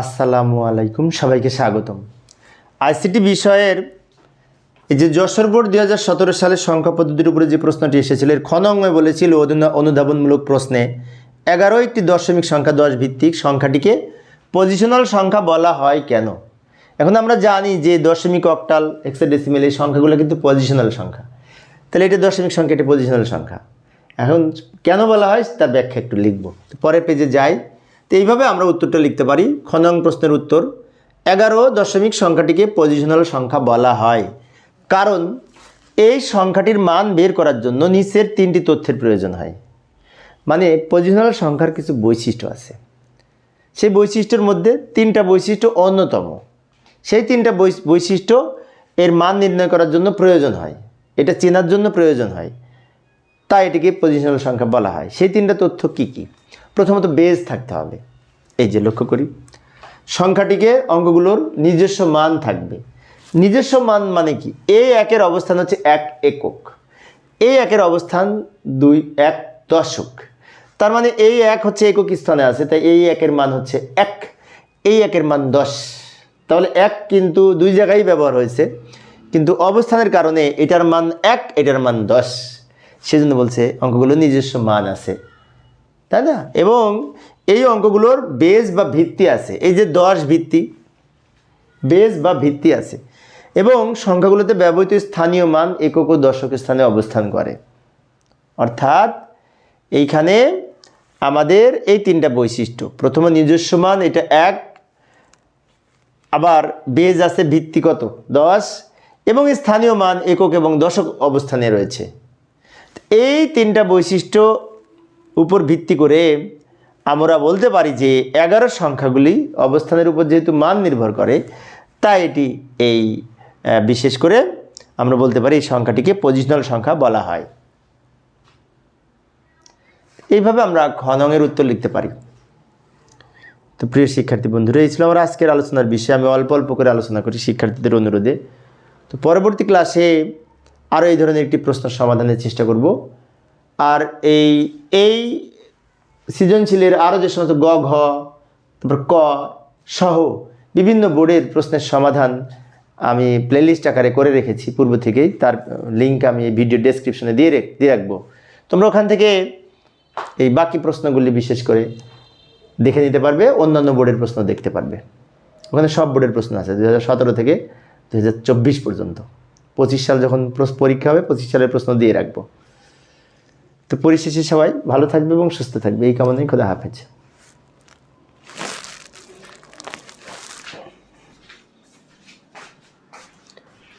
আসসালামু আলাইকুম, সবাইকে স্বাগতম। আইসিটি বিষয়ের এই যে যশোর বোর্ড দুই হাজার সতেরো সালের সংখ্যা পদ্ধতির উপরে যে প্রশ্নটি এসেছিল, এর খনঙ্গে বলেছিল অনুধাবনমূলক প্রশ্নে এগারো একটি দশমিক সংখ্যা দশ ভিত্তিক সংখ্যাটিকে পজিশনাল সংখ্যা বলা হয় কেন? এখন আমরা জানি যে দশমিক অক্টাল এক্সাডেসিমেল এই সংখ্যাগুলো কিন্তু পজিশনাল সংখ্যা। তাহলে এটা দশমিক সংখ্যা, এটা পজিশনাল সংখ্যা। এখন কেন বলা হয় তার ব্যাখ্যা একটু লিখব। পরের পেজে যাই। তো এইভাবে আমরা উত্তরটা লিখতে পারি। খনং প্রশ্নের উত্তর, এগারো দশমিক সংখ্যাটিকে পজিশনাল সংখ্যা বলা হয়। কারণ, এই সংখ্যাটির মান বের করার জন্য নিচের তিনটি তথ্যের প্রয়োজন হয়। মানে পজিশনাল সংখ্যার কিছু বৈশিষ্ট্য আছে। সেই বৈশিষ্ট্যের মধ্যে তিনটা বৈশিষ্ট্য অন্যতম। সেই তিনটা বৈশ- বৈশিষ্ট্য এর মান নির্ণয় করার জন্য প্রয়োজন হয়। এটা চেনার জন্য প্রয়োজন হয়। তাই এটিকে পজিশনাল সংখ্যা বলা হয়। সেই তিনটা তথ্য কি কি? প্রথমত বেজ থাকতে হবে। এই যে লক্ষ্য করি, সংখ্যাটিকে অঙ্কগুলোর নিজস্ব মান থাকবে। নিজস্ব মান মানে কি? এই একের অবস্থান হচ্ছে এক একক। এই একের অবস্থান দুই এক দশক। তার মানে এই এক হচ্ছে একক স্থানে আছে, তাই এই একের মান হচ্ছে এক এই একের মান দশ। তাহলে এক কিন্তু দুই জায়গায় ব্যবহার হয়েছে, কিন্তু অবস্থানের কারণে এটার মান এক, এটার মান দশ। সেজন্য বলছে অঙ্কগুলো নিজস্ব মান আছে। তাই না? এবং এই অঙ্কগুলোর বেজ বা ভিত্তি আছে। এই যে দশ ভিত্তি বেজ বা ভিত্তি আছে। এবং সংখ্যাগুলোতে ব্যবহৃত স্থানীয় মান একক ও দশক স্থানে অবস্থান করে। অর্থাৎ এইখানে আমাদের এই তিনটা বৈশিষ্ট্য। প্রথমে নিজস্ব মান, এটা এক। আবার বেজ আছে ভিত্তি কত? দশ। এবং স্থানীয় মান একক এবং দশক অবস্থানে রয়েছে। এই তিনটা বৈশিষ্ট্য উপর ভিত্তি করে আমরা বলতে পারি যে এগারো সংখ্যাগুলি অবস্থানের উপর যেহেতু মান নির্ভর করে, তাই এটি এই বিশেষ করে আমরা বলতে পারি এই সংখ্যাটিকে পজিশনাল সংখ্যা বলা হয়। এইভাবে আমরা খনঙের উত্তর লিখতে পারি। তো প্রিয় শিক্ষার্থী বন্ধুরা, এই ছিল আমার আজকের আলোচনার বিষয়ে। আমি অল্প অল্প করে আলোচনা করি শিক্ষার্থীদের অনুরোধে। তো পরবর্তী ক্লাসে আরও এই ধরনের একটি প্রশ্ন সমাধানের চেষ্টা করব। আর এই এই সৃজনশীলের আরও যে সমস্ত গ, ঘ, তারপর ক সহ বিভিন্ন বোর্ডের প্রশ্নের সমাধান আমি প্লেলিস্ট আকারে করে রেখেছি। পূর্ব থেকেই তার লিঙ্ক আমি এই ভিডিও ডেসক্রিপশনে দিয়ে দিয়ে রাখব। তোমরা ওখান থেকে এই বাকি প্রশ্নগুলি বিশেষ করে দেখে নিতে পারবে, অন্যান্য বোর্ডের প্রশ্ন দেখতে পারবে। ওখানে সব বোর্ডের প্রশ্ন আছে দু সতেরো থেকে দু হাজার চব্বিশ পর্যন্ত। পঁচিশ সাল যখন পরীক্ষা হবে, পঁচিশ সালের প্রশ্ন দিয়ে রাখব। তো পরিশেষে সবাই ভালো থাকবে এবং সুস্থ থাকবে। এই কামনাই খোদা হাফেজ।